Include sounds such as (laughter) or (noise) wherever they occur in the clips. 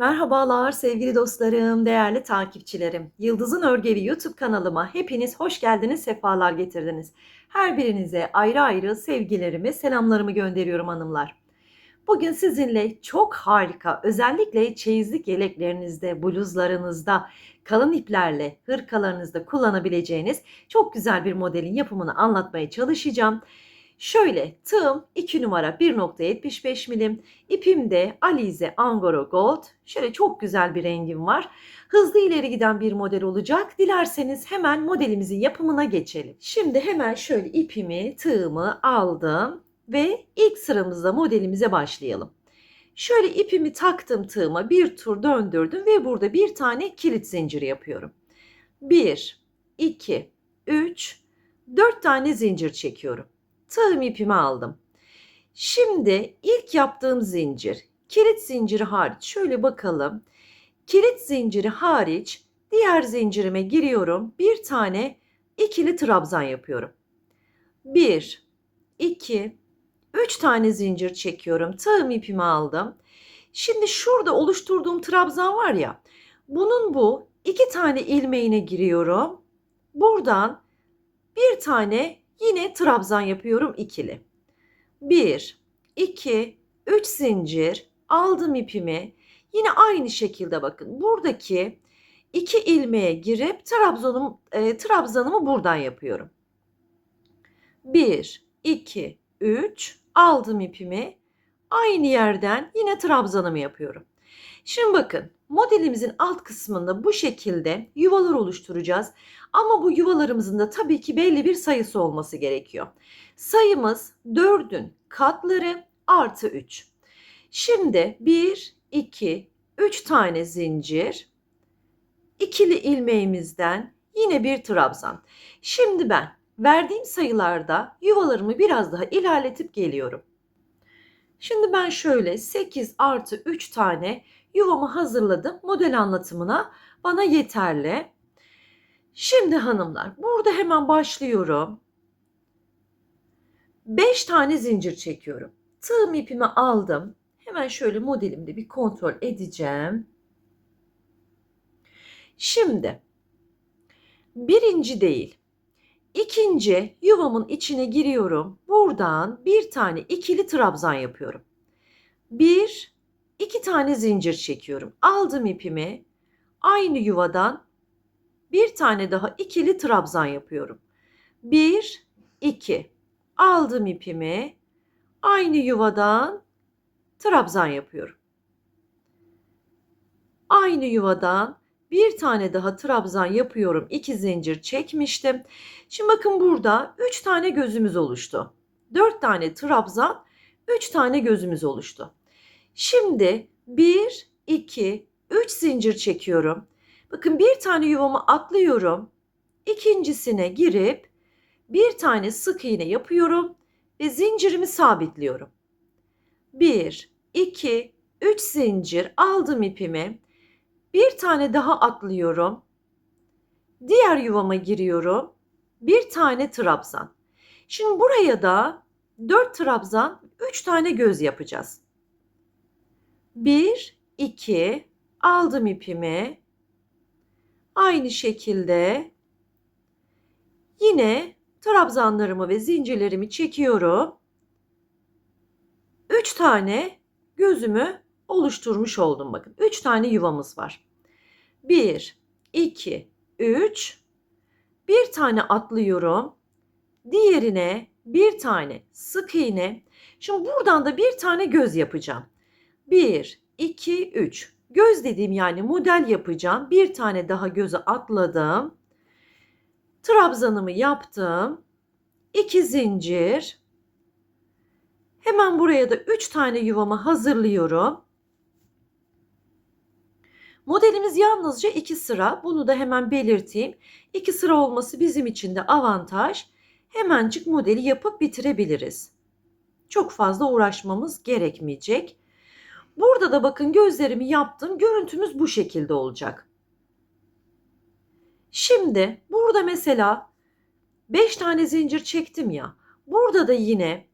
Merhabalar sevgili dostlarım, değerli takipçilerim. Yıldız'ın Örgeli YouTube kanalıma hepiniz hoş geldiniz, sefalar getirdiniz. Her birinize ayrı ayrı sevgilerimi, selamlarımı gönderiyorum hanımlar. Bugün sizinle çok harika, özellikle çeyizlik yeleklerinizde, bluzlarınızda, kalın iplerle, hırkalarınızda kullanabileceğiniz çok güzel bir modelin yapımını anlatmaya çalışacağım. Şöyle tığım 2 numara 1.75 milim. İpim de Alize Angora Gold. Şöyle çok güzel bir rengim var. Hızlı ileri giden bir model olacak. Dilerseniz hemen modelimizin yapımına geçelim. Şimdi hemen şöyle ipimi, tığımı aldım ve ilk sıramızda modelimize başlayalım. Şöyle ipimi taktım tığıma bir tur döndürdüm ve burada bir tane kilit zinciri yapıyorum. 1, 2, 3, 4 tane zincir çekiyorum tığım ipimi aldım. Şimdi ilk yaptığım zincir, kilit zinciri hariç şöyle bakalım. Kilit zinciri hariç diğer zincirime giriyorum. Bir tane ikili trabzan yapıyorum. 1 2 3 tane zincir çekiyorum. Tığım ipimi aldım. Şimdi şurada oluşturduğum trabzan var ya. Bunun bu iki tane ilmeğine giriyorum. Buradan bir tane Yine trabzan yapıyorum ikili. 1, 2, 3 zincir aldım ipimi. Yine aynı şekilde bakın buradaki iki ilmeğe girip trabzanım, e, trabzanımı buradan yapıyorum. 1, 2, 3 aldım ipimi. Aynı yerden yine trabzanımı yapıyorum. Şimdi bakın modelimizin alt kısmında bu şekilde yuvalar oluşturacağız. Ama bu yuvalarımızın da tabii ki belli bir sayısı olması gerekiyor. Sayımız 4'ün katları artı 3. Şimdi 1, 2, 3 tane zincir. ikili ilmeğimizden yine bir trabzan. Şimdi ben verdiğim sayılarda yuvalarımı biraz daha ilerletip geliyorum. Şimdi ben şöyle 8 artı 3 tane yuvamı hazırladım. Model anlatımına bana yeterli. Şimdi hanımlar burada hemen başlıyorum. 5 tane zincir çekiyorum. Tığım ipimi aldım. Hemen şöyle modelimde bir kontrol edeceğim. Şimdi birinci değil. ikinci yuvamın içine giriyorum. Buradan bir tane ikili trabzan yapıyorum. Bir, iki tane zincir çekiyorum. Aldım ipimi. Aynı yuvadan bir tane daha ikili trabzan yapıyorum. Bir, iki. Aldım ipimi. Aynı yuvadan trabzan yapıyorum. Aynı yuvadan bir tane daha trabzan yapıyorum. İki zincir çekmiştim. Şimdi bakın burada üç tane gözümüz oluştu. Dört tane trabzan, üç tane gözümüz oluştu. Şimdi bir, iki, üç zincir çekiyorum. Bakın bir tane yuvamı atlıyorum. İkincisine girip bir tane sık iğne yapıyorum ve zincirimi sabitliyorum. 1, 2, 3 zincir aldım ipimi. Bir tane daha atlıyorum. Diğer yuvama giriyorum. Bir tane trabzan. Şimdi buraya da 4 trabzan, 3 tane göz yapacağız. 1, 2, aldım ipimi. Aynı şekilde yine trabzanlarımı ve zincirlerimi çekiyorum. 3 tane gözümü oluşturmuş oldum bakın. 3 tane yuvamız var. 1 2 3 bir tane atlıyorum. Diğerine bir tane sık iğne. Şimdi buradan da bir tane göz yapacağım. 1 2 3 Göz dediğim yani model yapacağım. Bir tane daha gözü atladım. Trabzanımı yaptım. 2 zincir. Hemen buraya da 3 tane yuvamı hazırlıyorum. Modelimiz yalnızca 2 sıra. Bunu da hemen belirteyim. 2 sıra olması bizim için de avantaj. Hemencik modeli yapıp bitirebiliriz. Çok fazla uğraşmamız gerekmeyecek. Burada da bakın gözlerimi yaptım. Görüntümüz bu şekilde olacak. Şimdi burada mesela 5 tane zincir çektim ya. Burada da yine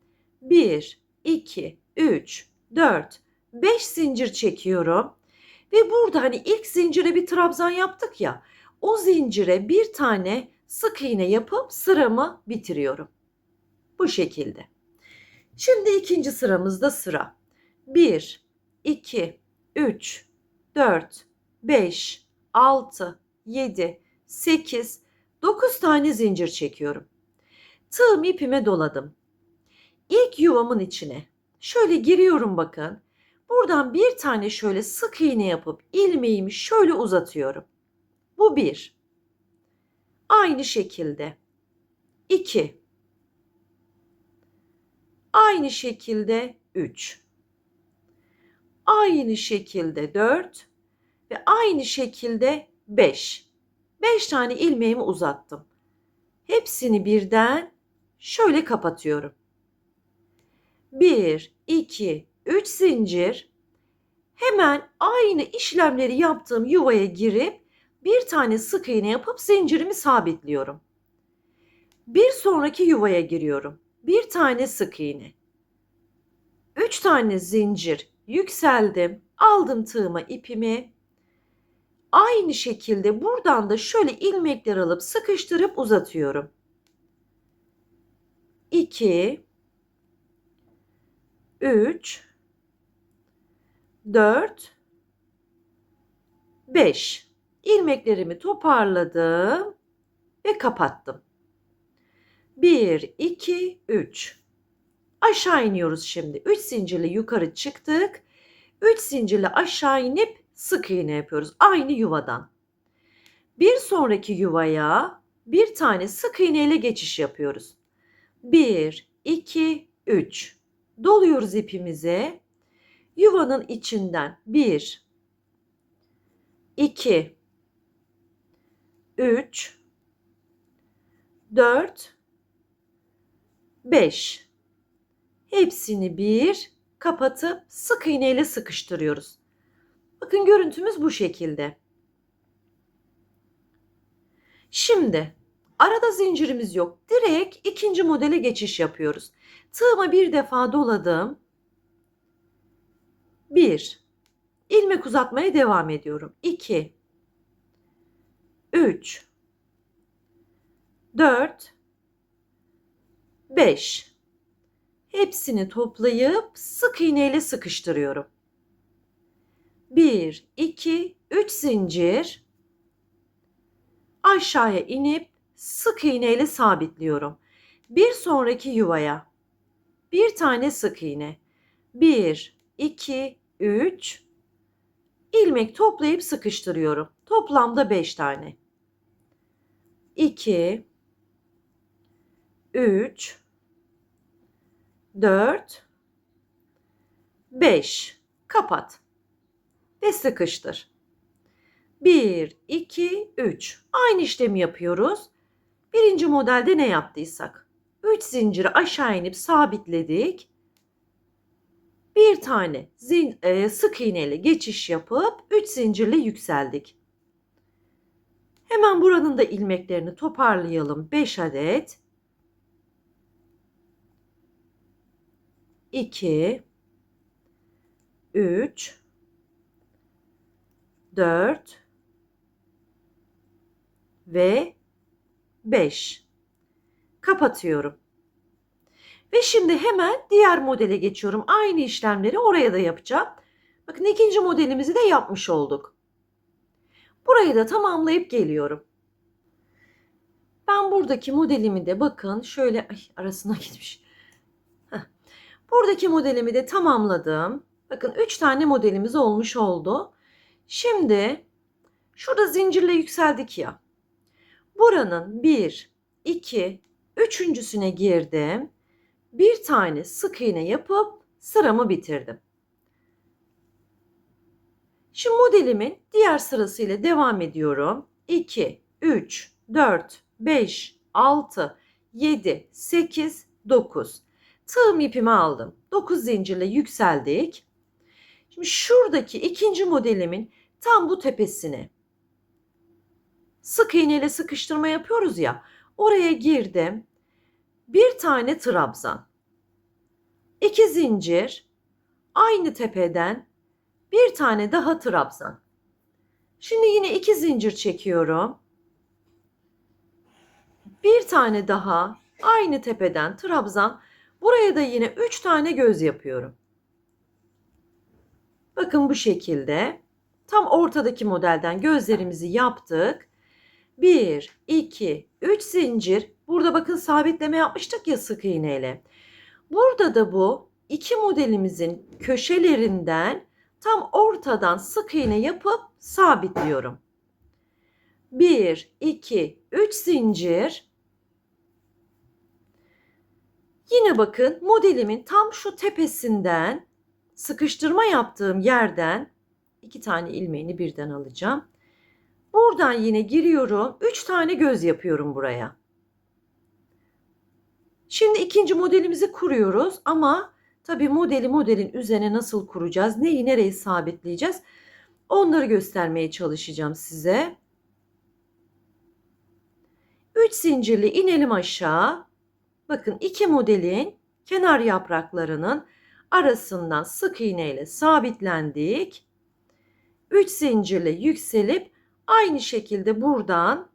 1, 2, 3, 4, 5 zincir çekiyorum. Ve burada hani ilk zincire bir trabzan yaptık ya. O zincire bir tane sık iğne yapıp sıramı bitiriyorum. Bu şekilde. Şimdi ikinci sıramızda sıra. 1, 2, 3, 4, 5, 6, 7, 8, 9 tane zincir çekiyorum. Tığım ipime doladım. İlk yuvamın içine şöyle giriyorum bakın. Buradan bir tane şöyle sık iğne yapıp ilmeğimi şöyle uzatıyorum. Bu bir. Aynı şekilde. 2. Aynı şekilde 3. Aynı şekilde 4 ve aynı şekilde 5. 5 tane ilmeğimi uzattım. Hepsini birden şöyle kapatıyorum. 1, 2, 3 zincir. Hemen aynı işlemleri yaptığım yuvaya girip bir tane sık iğne yapıp zincirimi sabitliyorum. Bir sonraki yuvaya giriyorum. Bir tane sık iğne. 3 tane zincir yükseldim. Aldım tığıma ipimi. Aynı şekilde buradan da şöyle ilmekler alıp sıkıştırıp uzatıyorum. 2 3 4 5 ilmeklerimi toparladım ve kapattım. 1 2 3 Aşağı iniyoruz şimdi. 3 zincirle yukarı çıktık. 3 zincirle aşağı inip sık iğne yapıyoruz aynı yuvadan. Bir sonraki yuvaya bir tane sık iğne ile geçiş yapıyoruz. 1 2 3 doluyoruz ipimize. Yuvanın içinden 1 2 3 4 5 Hepsini bir kapatıp sık iğne ile sıkıştırıyoruz. Bakın görüntümüz bu şekilde. Şimdi arada zincirimiz yok. Direkt ikinci modele geçiş yapıyoruz. Tığıma bir defa doladım. Bir. ilmek uzatmaya devam ediyorum. 2 3 4 5 Hepsini toplayıp sık iğne ile sıkıştırıyorum. 1 2 3 zincir aşağıya inip sık iğne ile sabitliyorum. Bir sonraki yuvaya bir tane sık iğne. 1 2 3 ilmek toplayıp sıkıştırıyorum. Toplamda 5 tane. 2 3 4 5 kapat ve sıkıştır. 1 2 3 aynı işlemi yapıyoruz. Birinci modelde ne yaptıysak 3 zinciri aşağı inip sabitledik. Bir tane zin, e, sık iğneyle geçiş yapıp 3 zincirle yükseldik. Hemen buranın da ilmeklerini toparlayalım. 5 adet. 2 3 4 ve 5 kapatıyorum. Ve şimdi hemen diğer modele geçiyorum. Aynı işlemleri oraya da yapacağım. Bakın ikinci modelimizi de yapmış olduk. Burayı da tamamlayıp geliyorum. Ben buradaki modelimi de bakın şöyle ay arasına (laughs) gitmiş. Buradaki modelimi de tamamladım. Bakın 3 tane modelimiz olmuş oldu. Şimdi şurada zincirle yükseldik ya. Buranın 1, 2, üçüncüsüne girdim. Bir tane sık iğne yapıp sıramı bitirdim. Şimdi modelimin diğer sırasıyla devam ediyorum. 2, 3, 4, 5, 6, 7, 8, 9. Tığım ipimi aldım. 9 zincirle yükseldik. Şimdi şuradaki ikinci modelimin tam bu tepesine sık iğneyle sıkıştırma yapıyoruz ya. Oraya girdim. Bir tane trabzan. iki zincir aynı tepeden Bir tane daha trabzan. Şimdi yine iki zincir çekiyorum. Bir tane daha aynı tepeden trabzan. Buraya da yine üç tane göz yapıyorum. Bakın bu şekilde. Tam ortadaki modelden gözlerimizi yaptık. 1, 2, 3 zincir. Burada bakın sabitleme yapmıştık ya sık iğneyle. Burada da bu iki modelimizin köşelerinden tam ortadan sık iğne yapıp sabitliyorum. 1, 2, 3 zincir. Yine bakın modelimin tam şu tepesinden sıkıştırma yaptığım yerden iki tane ilmeğini birden alacağım. Buradan yine giriyorum. Üç tane göz yapıyorum buraya. Şimdi ikinci modelimizi kuruyoruz ama tabii modeli modelin üzerine nasıl kuracağız, neyi nereye sabitleyeceğiz onları göstermeye çalışacağım size. 3 zincirli inelim aşağı. Bakın iki modelin kenar yapraklarının arasından sık iğne ile sabitlendik. 3 zincirle yükselip aynı şekilde buradan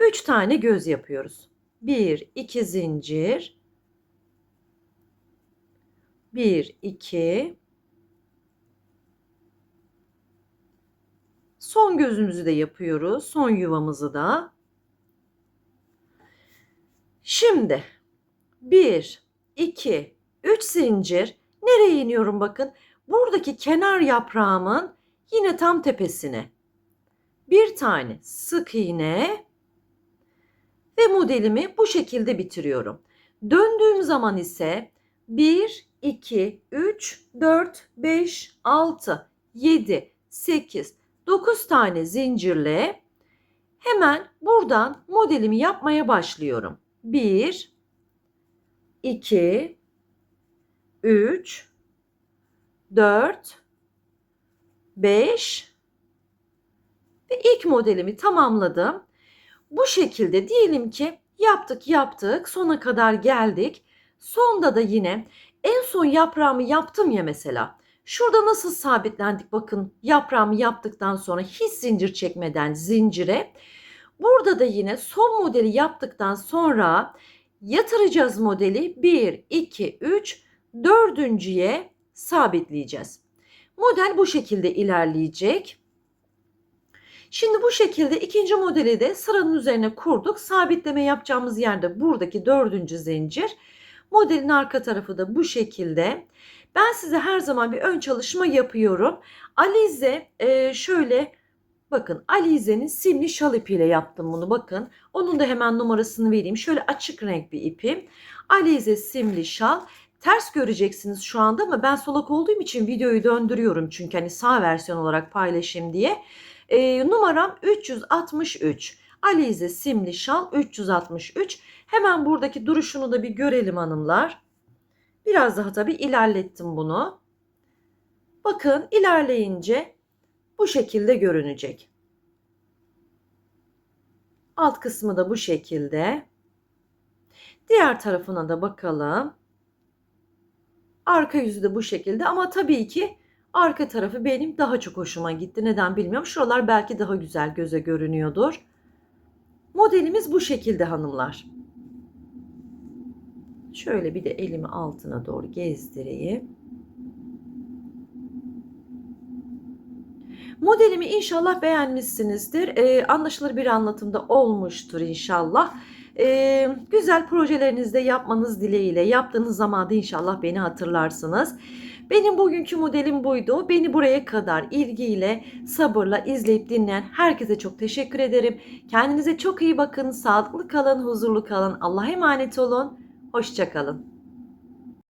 3 tane göz yapıyoruz. 1 2 zincir 1 2 Son gözümüzü de yapıyoruz. Son yuvamızı da. Şimdi 1 2 3 zincir nereye iniyorum bakın. Buradaki kenar yaprağımın yine tam tepesine bir tane sık iğne ve modelimi bu şekilde bitiriyorum. Döndüğüm zaman ise 1, 2, 3, 4, 5, 6, 7, 8, 9 tane zincirle hemen buradan modelimi yapmaya başlıyorum. 1, 2, 3, 4, 5 ve ilk modelimi tamamladım. Bu şekilde diyelim ki yaptık yaptık sona kadar geldik. Sonda da yine en son yaprağımı yaptım ya mesela. Şurada nasıl sabitlendik bakın yaprağımı yaptıktan sonra hiç zincir çekmeden zincire. Burada da yine son modeli yaptıktan sonra yatıracağız modeli 1, 2, 3, dördüncüye sabitleyeceğiz. Model bu şekilde ilerleyecek. Şimdi bu şekilde ikinci modeli de sıranın üzerine kurduk. Sabitleme yapacağımız yerde buradaki dördüncü zincir. Modelin arka tarafı da bu şekilde. Ben size her zaman bir ön çalışma yapıyorum. Alize e, şöyle bakın Alize'nin simli şal ipiyle yaptım bunu bakın. Onun da hemen numarasını vereyim. Şöyle açık renk bir ipim. Alize simli şal. Ters göreceksiniz şu anda ama ben solak olduğum için videoyu döndürüyorum çünkü hani sağ versiyon olarak paylaşayım diye. E, numaram 363. Alize simli şal 363. Hemen buradaki duruşunu da bir görelim hanımlar. Biraz daha tabii ilerlettim bunu. Bakın ilerleyince bu şekilde görünecek. Alt kısmı da bu şekilde. Diğer tarafına da bakalım. Arka yüzü de bu şekilde ama tabii ki arka tarafı benim daha çok hoşuma gitti. Neden bilmiyorum. Şuralar belki daha güzel göze görünüyordur. Modelimiz bu şekilde hanımlar. Şöyle bir de elimi altına doğru gezdireyim. Modelimi inşallah beğenmişsinizdir. Ee, anlaşılır bir anlatımda olmuştur inşallah. Ee, güzel projelerinizde yapmanız dileğiyle yaptığınız zaman da inşallah beni hatırlarsınız. Benim bugünkü modelim buydu. Beni buraya kadar ilgiyle, sabırla izleyip dinleyen herkese çok teşekkür ederim. Kendinize çok iyi bakın, sağlıklı kalın, huzurlu kalın. Allah'a emanet olun. Hoşçakalın.